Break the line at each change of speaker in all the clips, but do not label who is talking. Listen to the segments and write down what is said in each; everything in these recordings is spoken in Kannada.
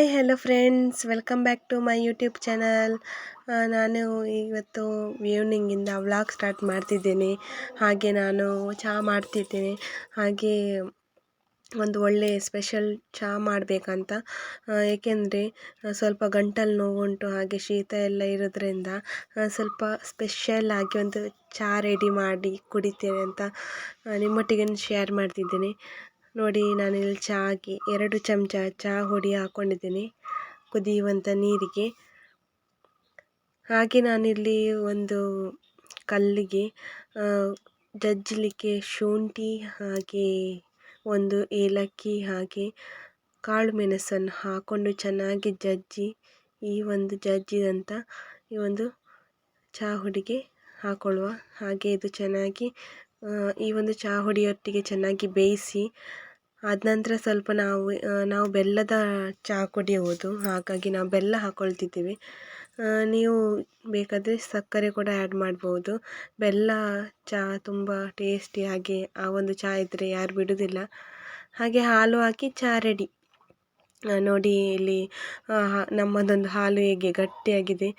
Hi hello friends welcome back to my YouTube channel ನಾನು ಇವತ್ತು ಈವ್ನಿಂಗಿಂದ ವ್ಲಾಗ್ ಸ್ಟಾರ್ಟ್ ಮಾಡ್ತಿದ್ದೇನೆ. ಹಾಗೆ ನಾನು ಚಹಾ ಮಾಡ್ತಿದ್ದೇನೆ. ಹಾಗೆ ಒಂದು ಒಳ್ಳೆಯ ಸ್ಪೆಷಲ್ ಚಹಾ ಮಾಡಬೇಕಂತ. ಏಕೆಂದರೆ ಸ್ವಲ್ಪ ಗಂಟಲು ನೋವುಂಟು, ಹಾಗೆ ಶೀತ ಎಲ್ಲ ಇರೋದ್ರಿಂದ ಸ್ವಲ್ಪ ಸ್ಪೆಷಲ್ ಆಗಿ ಒಂದು ಚಹಾ ರೆಡಿ ಮಾಡಿ ಕುಡಿತೇನೆ ಅಂತ ನಿಮ್ಮೊಟ್ಟಿಗೆ ಶೇರ್ ಮಾಡ್ತಿದ್ದೇನೆ. ನೋಡಿ, ನಾನಿಲ್ಲಿ ಚಹಾಗೆ ಎರಡು ಚಮಚ ಚಹಾ ಹುಡಿ ಹಾಕ್ಕೊಂಡಿದ್ದೀನಿ ಕುದಿಯುವಂಥ ನೀರಿಗೆ. ಹಾಗೆ ನಾನಿಲ್ಲಿ ಒಂದು ಕಲ್ಲಿಗೆ ಜಜ್ಜಲಿಕ್ಕೆ ಶುಂಠಿ ಹಾಗೆ ಒಂದು ಏಲಕ್ಕಿ ಹಾಗೆ ಕಾಳು ಮೆಣಸನ್ನು ಹಾಕ್ಕೊಂಡು ಚೆನ್ನಾಗಿ ಜಜ್ಜಿ, ಈ ಒಂದು ಜಜ್ಜಿದಂಥ ಈ ಒಂದು ಚಹಾ ಹುಡಿಗೆ ಹಾಕ್ಕೊಳ್ಳುವ ಹಾಗೆ ಇದು ಚೆನ್ನಾಗಿ ಈ ಒಂದು ಚಹಾ ಹುಡಿಯೊಟ್ಟಿಗೆ ಚೆನ್ನಾಗಿ ಬೇಯಿಸಿ ಆದ ನಂತರ ಸ್ವಲ್ಪ ನಾವು ನಾವು ಬೆಲ್ಲದ ಚಹಾ ಕುಡಿಯುವುದು ಹಾಗಾಗಿ ನಾವು ಬೆಲ್ಲ ಹಾಕ್ಕೊಳ್ತಿದ್ದೀವಿ ನೀವು ಬೇಕಾದರೆ ಸಕ್ಕರೆ ಕೂಡ ಆ್ಯಡ್ ಮಾಡ್ಬೋದು. ಬೆಲ್ಲ ಚಹಾ ತುಂಬ ಟೇಸ್ಟಿ ಹಾಗೆ ಆ ಒಂದು ಚಹಾ ಇದ್ದರೆ ಯಾರು ಬಿಡೋದಿಲ್ಲ. ಹಾಗೆ ಹಾಲು ಹಾಕಿ ಚಹಾ ರೆಡಿ ನೋಡಿ ಇಲ್ಲಿ ನಮ್ಮದೊಂದು ಹಾಲು ಹೇಗೆ ಗಟ್ಟಿಯಾಗಿದೆ.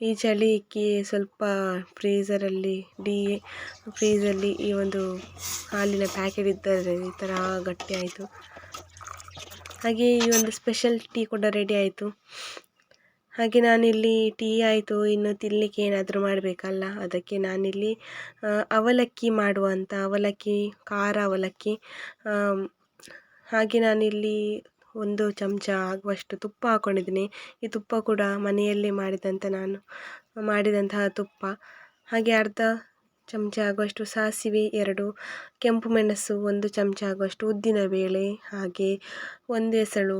ಈ ಚಳಿಗೆ ಸ್ವಲ್ಪ ಫ್ರೀಝರಲ್ಲಿ ಡೀ ಫ್ರೀಝಲ್ಲಿ ಈ ಒಂದು ಹಾಲಿನ ಪ್ಯಾಕೆಟ್ ಇದ್ದರೆ ಈ ಥರ ಗಟ್ಟಿ ಆಯಿತು. ಹಾಗೆ ಈ ಒಂದು ಸ್ಪೆಷಲ್ ಟೀ ಕೂಡ ರೆಡಿ ಆಯಿತು. ಹಾಗೆ ನಾನಿಲ್ಲಿ ಟೀ ಆಯಿತು, ಇನ್ನು ತಿನ್ನಲಿಕ್ಕೆ ಏನಾದರೂ ಮಾಡಬೇಕಲ್ಲ, ಅದಕ್ಕೆ ನಾನಿಲ್ಲಿ ಅವಲಕ್ಕಿ ಮಾಡುವಂಥ ಅವಲಕ್ಕಿ, ಖಾರ ಅವಲಕ್ಕಿ ಹಾಗೆ ನಾನಿಲ್ಲಿ ಒಂದು ಚಮಚ ಆಗುವಷ್ಟು ತುಪ್ಪ ಹಾಕ್ಕೊಂಡಿದ್ದೀನಿ ಈ ತುಪ್ಪ ಕೂಡ ಮನೆಯಲ್ಲೇ ಮಾಡಿದಂಥ ನಾನು, ಮಾಡಿದಂತಹ ತುಪ್ಪ. ಹಾಗೆ ಅರ್ಧ ಚಮಚ ಆಗುವಷ್ಟು ಸಾಸಿವೆ, ಎರಡು ಕೆಂಪು ಮೆಣಸು, ಒಂದು ಚಮಚ ಆಗುವಷ್ಟು ಉದ್ದಿನ ಬೇಳೆ, ಹಾಗೆ ಒಂದು ಎಸಳು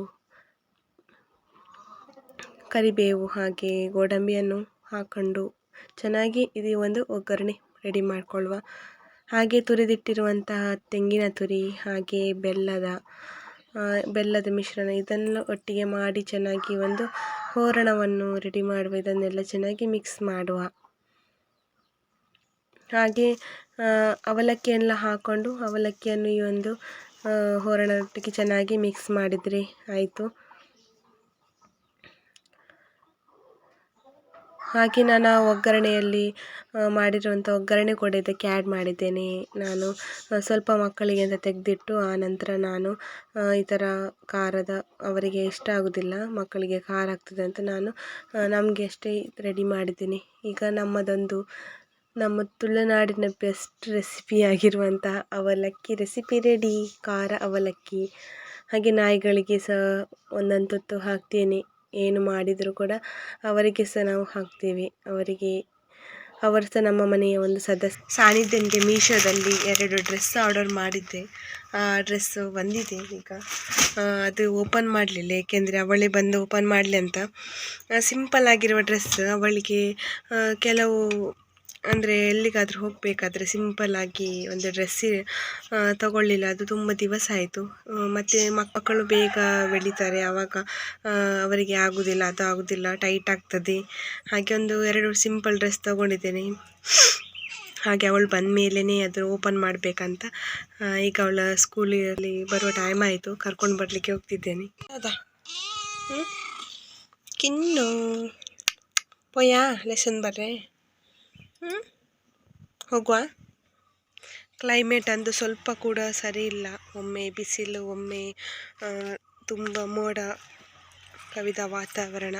ಕರಿಬೇವು, ಹಾಗೆ ಗೋಡಂಬಿಯನ್ನು ಹಾಕ್ಕೊಂಡು ಚೆನ್ನಾಗಿ ಇದು ಒಂದು ಒಗ್ಗರಣೆ ರೆಡಿ ಮಾಡಿಕೊಳ್ಳುವ ಹಾಗೆ ತುರಿದಿಟ್ಟಿರುವಂತಹ ತೆಂಗಿನ ತುರಿ, ಹಾಗೆ ಬೆಲ್ಲದ ಬೆಲ್ಲದ ಮಿಶ್ರಣ ಇದನ್ನು ಒಟ್ಟಿಗೆ ಮಾಡಿ ಚೆನ್ನಾಗಿ ಒಂದು ಹೂರಣವನ್ನು ರೆಡಿ ಮಾಡುವ, ಇದನ್ನೆಲ್ಲ ಚೆನ್ನಾಗಿ ಮಿಕ್ಸ್ ಮಾಡುವ. ಹಾಗೆ ಅವಲಕ್ಕಿ ಎಲ್ಲ ಹಾಕ್ಕೊಂಡು ಅವಲಕ್ಕಿಯನ್ನು ಈ ಒಂದು ಹೂರಣದೊಟ್ಟಿಗೆ ಚೆನ್ನಾಗಿ ಮಿಕ್ಸ್ ಮಾಡಿದರೆ, ಆಯಿತು. ಹಾಗೆ ನಾನು ಆ ಒಗ್ಗರಣೆಯಲ್ಲಿ ಮಾಡಿರುವಂಥ ಒಗ್ಗರಣೆ ಕೂಡ ಇದಕ್ಕೆ ಆ್ಯಡ್ ಮಾಡಿದ್ದೇನೆ. ನಾನು ಸ್ವಲ್ಪ ಮಕ್ಕಳಿಗೆ ಅಂತ ತೆಗೆದಿಟ್ಟು, ಆ ನಂತರ ನಾನು ಈ ಥರ ಖಾರದ, ಅವರಿಗೆ ಇಷ್ಟ ಆಗೋದಿಲ್ಲ, ಮಕ್ಕಳಿಗೆ ಖಾರ ಆಗ್ತದೆ ಅಂತ ನಾನು ನಮಗೆ ಅಷ್ಟೇ ರೆಡಿ ಮಾಡಿದ್ದೀನಿ. ಈಗ ನಮ್ಮದೊಂದು, ನಮ್ಮ ತುಳುನಾಡಿನ ಬೆಸ್ಟ್ ರೆಸಿಪಿ ಆಗಿರುವಂಥ ಅವಲಕ್ಕಿ ರೆಸಿಪಿ ರೆಡಿ ಖಾರ ಅವಲಕ್ಕಿ, ಹಾಗೆ ನಾಯಿಗಳಿಗೆ ಸಹ ಒಂದೊಂದು ತುತ್ತು ಹಾಕ್ತೇನೆ. ಏನು ಮಾಡಿದರೂ ಕೂಡ ಅವರಿಗೆ ಸಹ ನಾವು ಹಾಕ್ತೇವೆ. ಅವರಿಗೆ, ಅವರು ಸಹ ನಮ್ಮ ಮನೆಯ ಒಂದು ಸದಸ್ಯ ಸಾನಿಧ್ಯನಿಗೆ ಮೀಶೋದಲ್ಲಿ ಎರಡು ಡ್ರೆಸ್ ಆರ್ಡರ್ ಮಾಡಿದ್ದೆ. ಆ ಡ್ರೆಸ್ಸು ಬಂದಿದೆ ಈಗ. ಅದು ಓಪನ್ ಮಾಡಲಿಲ್ಲ, ಏಕೆಂದರೆ ಅವಳೇ ಬಂದು ಓಪನ್ ಮಾಡಲಿ ಅಂತ. ಸಿಂಪಲ್ ಆಗಿರುವ ಡ್ರೆಸ್ ಅವಳಿಗೆ ಕೆಲವು ಅಂದರೆ ಎಲ್ಲಿಗಾದರೂ ಹೋಗಬೇಕಾದ್ರೆ ಸಿಂಪಲ್ಲಾಗಿ ಒಂದು ಡ್ರೆಸ್ ತಗೊಳ್ಳಿಲ್ಲ. ಅದು ತುಂಬ ದಿವಸ ಆಯಿತು. ಮತ್ತು ಮಕ್ಕಳು ಬೇಗ ಬೆಳೀತಾರೆ. ಆವಾಗ ಅವರಿಗೆ ಆಗೋದಿಲ್ಲ, ಅದು ಆಗೋದಿಲ್ಲ ಟೈಟ್ ಆಗ್ತದೆ. ಹಾಗೆ ಒಂದು ಎರಡು ಸಿಂಪಲ್ ಡ್ರೆಸ್ ತಗೊಂಡಿದ್ದೇನೆ. ಹಾಗೆ ಅವಳು ಬಂದ ಮೇಲೇ ಅದು ಓಪನ್ ಮಾಡಬೇಕಂತ ಈಗ ಅವಳ ಸ್ಕೂಲಲ್ಲಿ ಬರುವ ಟೈಮ್ ಆಯಿತು. ಕರ್ಕೊಂಡು ಬರಲಿಕ್ಕೆ ಹೋಗ್ತಿದ್ದೇನೆ. ಹೌದಾ? ಕಿನ್ನು, ಪೋಯಾ ಲೆಸನ್ ಬರ್ರೆ? ಹೋಗುವ. ಕ್ಲೈಮೇಟ್ ಅಂದು ಸ್ವಲ್ಪ ಕೂಡ ಸರಿ ಇಲ್ಲ. ಒಮ್ಮೆ ಬಿಸಿಲು, ಒಮ್ಮೆ ತುಂಬ ಮೋಡ, ಕವಿದ ವಾತಾವರಣ.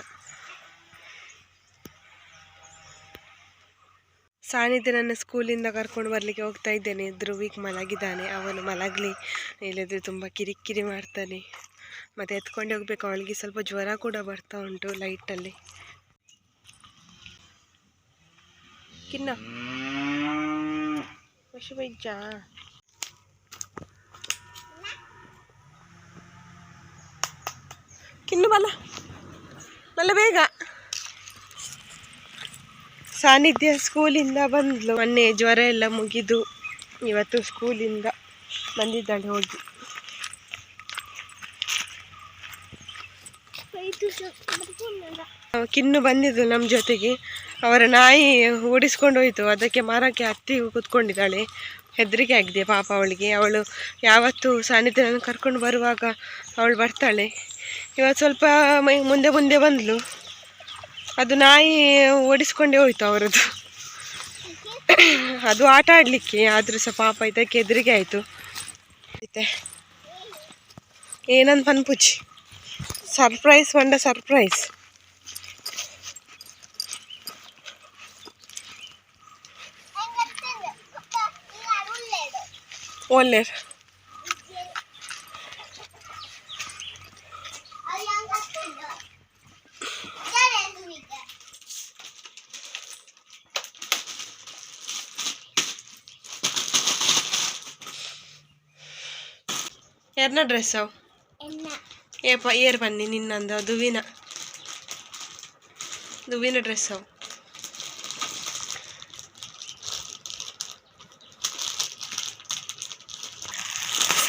ಸಾನಿಧ್ಯ ನನ್ನ ಸ್ಕೂಲಿಂದ ಕರ್ಕೊಂಡು ಬರಲಿಕ್ಕೆ ಹೋಗ್ತಾ ಇದ್ದೇನೆ. ಧ್ರುವಿಗೆ ಮಲಗಿದ್ದಾನೆ. ಅವನು ಮಲಗಲಿ. ಇಲ್ಲದ್ರೆ ತುಂಬ ಕಿರಿಕಿರಿ ಮಾಡ್ತಾನೆ. ಮತ್ತು ಎತ್ಕೊಂಡು ಹೋಗ್ಬೇಕು. ಅವಳಿಗೆ ಸ್ವಲ್ಪ ಜ್ವರ ಕೂಡ ಬರ್ತಾ ಉಂಟು ಲೈಟಲ್ಲಿ ಕಿನ್ನ ಪಶು ಬೈಜ ಕಿನ್ನು ಬಲ್ಲ ಬಲ್ಲ ಬೇಗ ಸಾನ್ನಿಧ್ಯ ಸ್ಕೂಲಿಂದ ಬಂದ್ಲು ಮೊನ್ನೆ ಜ್ವರ ಎಲ್ಲ ಮುಗಿದು ಇವತ್ತು ಸ್ಕೂಲಿಂದ ಬಂದಿದ್ದಾಳೆ ಹೋಗಿ. ಕಿನ್ನು ಬಂದಿದ್ದು ನಮ್ಮ ಜೊತೆಗೆ. ಅವರ ನಾಯಿ ಓಡಿಸ್ಕೊಂಡು ಹೋಯಿತು. ಅದಕ್ಕೆ ಮರಕ್ಕೆ ಹತ್ತಿ ಕೂತ್ಕೊಂಡಿದ್ದಾಳೆ. ಹೆದರಿಕೆ ಆಗಿದೆ ಪಾಪ ಅವಳಿಗೆ. ಅವಳು ಯಾವತ್ತೂ ಸಾನ್ನಿಧ್ಯನ ಕರ್ಕೊಂಡು ಬರುವಾಗ ಅವಳು ಬರ್ತಾಳೆ. ಇವತ್ತು ಸ್ವಲ್ಪ ಮುಂದೆ ಮುಂದೆ ಬಂದಳು ಅದು ನಾಯಿ ಓಡಿಸ್ಕೊಂಡೇ ಹೋಯ್ತು ಅವರದ್ದು ಅದು ಆಟ ಆಡಲಿಕ್ಕೆ, ಆದರೂ ಸಹ ಪಾಪ ಇದಕ್ಕೆ ಹೆದರಿಕೆ ಆಯಿತು. ಏನಂತ ಪನ್ಪುಚ್ಚಿ ಸರ್ಪ್ರೈಸ್ ಬಂಡ surprise ಒಳ್ಳೆ ಯಾರನ್ನ ಡ್ರೆಸ್ ಅವು ಏಪ ಏರ್ ಬನ್ನಿ ನಿನ್ನಂದು ದುವಿನ ದುವಿನ ಡ್ರೆಸ್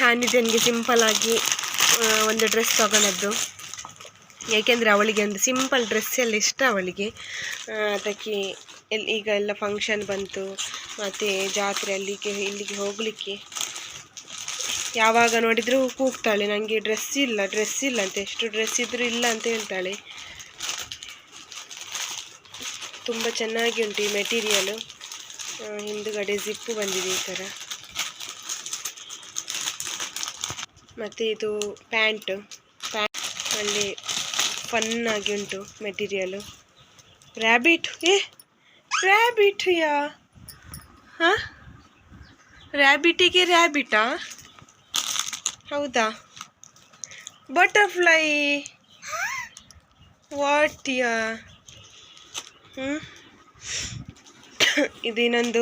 ಅವು ಸಿಂಪಲಾಗಿ ಒಂದು ಡ್ರೆಸ್ ತಗೊಳದ್ದು ಏಕೆಂದರೆ ಅವಳಿಗೆ ಒಂದು ಸಿಂಪಲ್ ಡ್ರೆಸ್ ಎಲ್ಲ ಇಷ್ಟ ಅವಳಿಗೆ. ಅದಕ್ಕೆ ಎಲ್ಲಿ ಈಗ ಎಲ್ಲ ಫಂಕ್ಷನ್ ಬಂತು, ಮತ್ತು ಜಾತ್ರೆ ಅಲ್ಲಿಗೆ, ಇಲ್ಲಿಗೆ ಹೋಗಲಿಕ್ಕೆ. ಯಾವಾಗ ನೋಡಿದರೂ ಕೂಗ್ತಾಳೆ ನನಗೆ ಡ್ರೆಸ್ ಇಲ್ಲ ಡ್ರೆಸ್ ಇಲ್ಲ ಅಂತ, ಎಷ್ಟು ಡ್ರೆಸ್ ಇದ್ದರೂ ಇಲ್ಲ ಅಂತ ಹೇಳ್ತಾಳೆ. ತುಂಬ ಚೆನ್ನಾಗಿ ಉಂಟು ಈ ಮೆಟೀರಿಯಲು ಹಿಂದುಗಡೆ ಜಿಪ್ಪು ಬಂದಿದೆ ಈ ಥರ ಮತ್ತು ಇದು ಪ್ಯಾಂಟ್. ಪ್ಯಾಂಟ್ ಅಲ್ಲಿ ಫನ್ ಆಗಿ ಉಂಟು ಮೆಟೀರಿಯಲು ರ್ಯಾಬಿಟ್ ಏ ರ್ಯಾಬಿಟ್ ಯಾ? ಹಾಂ? ರ್ಯಾಬಿಟಿಗೆ ರ್ಯಾಬಿಟಾ ಹೌದಾ? ಬಟರ್ಫ್ಲೈ ವಾಟ್ ಯಾ? ಹ್ಞೂ ಇದು ಇನ್ನೊಂದು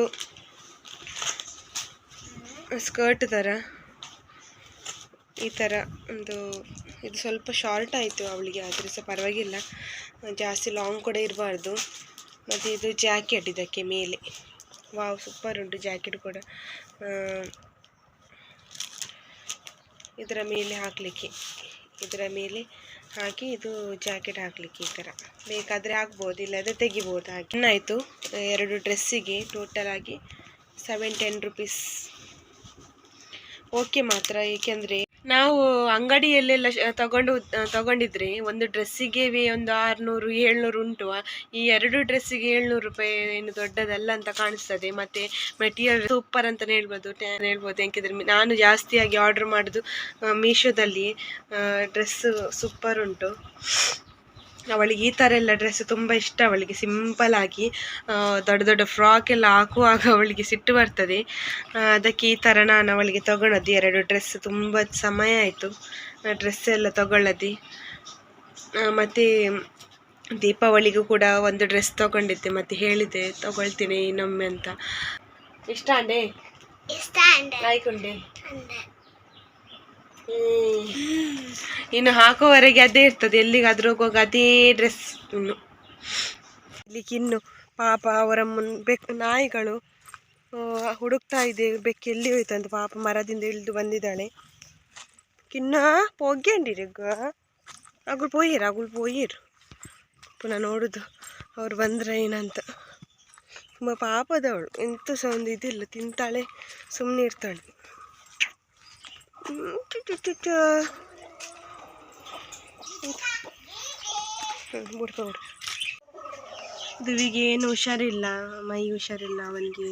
ಸ್ಕರ್ಟ್ ಥರ ಈ ಥರ ಒಂದು ಇದು ಸ್ವಲ್ಪ ಶಾರ್ಟ್ ಆಯಿತು ಅವಳಿಗೆ, ಆದರೆ ಸಹ ಪರವಾಗಿಲ್ಲ. ಜಾಸ್ತಿ ಲಾಂಗ್ ಕೂಡ ಇರಬಾರ್ದು. ಮತ್ತು ಇದು ಜಾಕೆಟ್ ಇದಕ್ಕೆ ಮೇಲೆ. ವಾವ್, ಸೂಪರ್ ಉಂಟು ಜಾಕೆಟ್ ಕೂಡ. ಇದರ ಮೇಲೆ ಹಾಕಲಿಕ್ಕೆ. ಇದರ ಮೇಲೆ ಹಾಕಿ ಇದು ಜಾಕೆಟ್ ಹಾಕಲಿಕ್ಕೆ ಈ ಥರ. ಬೇಕಾದರೆ ಹಾಕ್ಬೋದು, ಇಲ್ಲದ್ರೆ ತೆಗಿಬೋದು ಹಾಗೆ. ಆಯಿತು. ಎರಡು ಡ್ರೆಸ್ಸಿಗೆ ಟೋಟಲ್ ಆಗಿ ಸೆವೆನ್ ಟೆನ್ ರುಪೀಸ್ ಓಕೆ ಮಾತ್ರ, ಏಕೆಂದರೆ ನಾವು ಅಂಗಡಿಯಲ್ಲೆಲ್ಲ ತಗೊಂಡು, ತಗೊಂಡಿದ್ರೆ. ಒಂದು ಡ್ರೆಸ್ಸಿಗೆ ಒಂದು ಆರುನೂರು, ಏಳ್ನೂರು ಉಂಟು. ಈ ಎರಡು ಡ್ರೆಸ್ಸಿಗೆ ಏಳ್ನೂರು ರೂಪಾಯಿ ಏನು ದೊಡ್ಡದಲ್ಲ ಅಂತ ಕಾಣಿಸ್ತದೆ. ಮತ್ತು ಮೆಟೀರಿಯಲ್ ಸೂಪರ್ ಅಂತಲೇ ಹೇಳ್ಬೋದು ಹೇಳ್ಬೋದು. ಯಾಕೆಂದರೆ ನಾನು ಜಾಸ್ತಿಯಾಗಿ ಆರ್ಡ್ರ್ ಮಾಡೋದು ಮೀಶೋದಲ್ಲಿ. ಡ್ರೆಸ್ಸು ಸೂಪರ್ ಉಂಟು. ಅವಳಿಗೆ ಈ ಥರ ಎಲ್ಲ ಡ್ರೆಸ್ ತುಂಬ ಇಷ್ಟ ಅವಳಿಗೆ. ಸಿಂಪಲ್ ಆಗಿ ದೊಡ್ಡ ದೊಡ್ಡ ಫ್ರಾಕ್ ಎಲ್ಲ ಹಾಕುವಾಗ ಅವಳಿಗೆ ಸಿಟ್ಟು ಬರ್ತದೆ. ಅದಕ್ಕೆ ಈ ಥರ ನಾನು ಅವಳಿಗೆ ತಗೊಳ್ಳೋದು ಎರಡು ಡ್ರೆಸ್ ತುಂಬ ಸಮಯ ಆಯಿತು. ಡ್ರೆಸ್ ಎಲ್ಲ ತಗೊಳ್ಳೋದು. ಮತ್ತು ದೀಪಾವಳಿಗೂ ಕೂಡ ಒಂದು ಡ್ರೆಸ್ ತಗೊಂಡಿದ್ದೆ. ಮತ್ತು ಹೇಳಿದೆ ತಗೊಳ್ತೀನಿ ಇನ್ನೊಮ್ಮೆ ಅಂತ. ಇಷ್ಟ ಅಂಡೆ ಆಯ್ಕೊಂಡೆ ಹ್ಮ್. ಇನ್ನು ಹಾಕೋವರೆಗೆ ಅದೇ ಇರ್ತದೆ. ಎಲ್ಲಿಗಾದ್ರೂ ಹೋಗುವಾಗ ಅದೇ ಡ್ರೆಸ್ ಇನ್ನು ಇಲ್ಲಿ ಇನ್ನು ಪಾಪ ಅವರ ಮುನ್, ಬೆಕ್, ನಾಯಿಗಳು ಹುಡುಕ್ತಾ ಇದೆ. ಬೆಕ್ಕು ಎಲ್ಲಿ ಹೋಯ್ತಂತ ಪಾಪ ಮರದಿಂದ ಇಳಿದು ಬಂದಿದ್ದಾಳೆ. ಕಿನ್ನ ಪೊಗ್ಗೇಂಡಿರಿಗ ಅಗಳು ಪೋಯಿರು ಅಗಳು ಪೋಯಿರು ಪುನಃ ನೋಡುದು ಅವ್ರು ಬಂದ್ರೆ ಏನಂತ. ತುಂಬ ಪಾಪದವಳು. ಎಂತ ಸಹ ಒಂದು ಇದಿಲ್ಲ. ತಿಂತಾಳೆ ಸುಮ್ಮನೆ ಇರ್ತಾಳೆ. ದುವಿಗೆ ಏನು ಹುಷಾರಿಲ್ಲ ಮೈ ಹುಷಾರಿಲ್ಲ ಅವನಿಗೆ.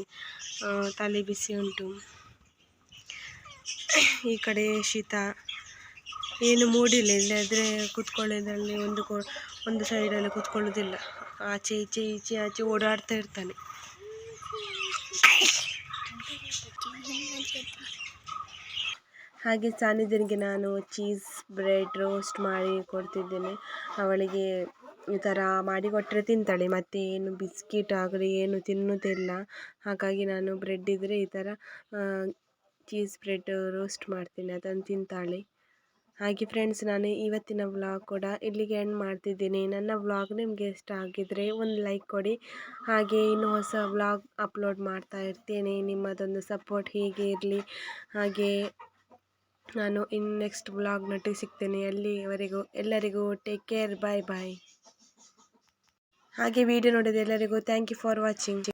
ತಲೆ ಬಿಸಿ ಉಂಟು. ಈ ಕಡೆ ಶೀತ. ಏನು ಮೂಡಿಲ್ಲ ಇಲ್ಲದ್ರೆ ಕೂತ್ಕೊಳ್ಳೋದ್ರಲ್ಲಿ ಒಂದು ಕೊ, ಒಂದು ಸೈಡಲ್ಲಿ ಕೂತ್ಕೊಳ್ಳೋದಿಲ್ಲ. ಆಚೆ, ಈಚೆ ಈಚೆ, ಆಚೆ ಓಡಾಡ್ತಾ ಇರ್ತಾನೆ. ಹಾಗೆ ಸಾನಿಧ್ಯನಿಗೆ ನಾನು ಚೀಸ್, ಬ್ರೆಡ್, ರೋಸ್ಟ್ ಮಾಡಿ ಕೊಡ್ತಿದ್ದೇನೆ. ಅವಳಿಗೆ ಈ ಥರ ಮಾಡಿಕೊಟ್ಟರೆ ತಿಂತಾಳೆ. ಮತ್ತು ಏನು ಬಿಸ್ಕಿಟ್ ಆಗಲಿ, ಏನು ತಿನ್ನುವುದಿಲ್ಲ. ಹಾಗಾಗಿ ನಾನು ಬ್ರೆಡ್ ಇದ್ದರೆ ಈ ಥರ ಚೀಸ್, ಬ್ರೆಡ್, ರೋಸ್ಟ್ ಮಾಡ್ತೀನಿ. ಅದನ್ನು ತಿಂತಾಳೆ. ಹಾಗೆ ಫ್ರೆಂಡ್ಸ್ ನಾನು ಇವತ್ತಿನ ವ್ಲಾಗ್ ಕೂಡ ಇಲ್ಲಿಗೆ ಎಂಡ್ ಮಾಡ್ತಿದ್ದೀನಿ. ನನ್ನ ವ್ಲಾಗ್ ನಿಮಗೆ ಇಷ್ಟ ಆಗಿದ್ದರೆ ಒಂದು ಲೈಕ್ ಕೊಡಿ. ಹಾಗೆ ಇನ್ನು ಹೊಸ ವ್ಲಾಗ್ ಅಪ್ಲೋಡ್ ಮಾಡ್ತಾ ಇರ್ತೇನೆ. ನಿಮ್ಮದೊಂದು ಸಪೋರ್ಟ್ ಹೀಗೆ ಇರಲಿ. ಹಾಗೆ ನಾನು ಇನ್ ನೆಕ್ಸ್ಟ್ ವ್ಲಾಗ್ನೊಟ್ಟಿಗೆ ಸಿಗ್ತೇನೆ. ಅಲ್ಲಿವರೆಗೂ ಎಲ್ಲರಿಗೂ ಟೇಕ್ ಕೇರ್ ಬಾಯ್ ಬಾಯ್ ಹಾಗೆ ವಿಡಿಯೋ ನೋಡಿದ ಎಲ್ಲರಿಗೂ ಥ್ಯಾಂಕ್ ಯು ಫಾರ್ ವಾಚಿಂಗ್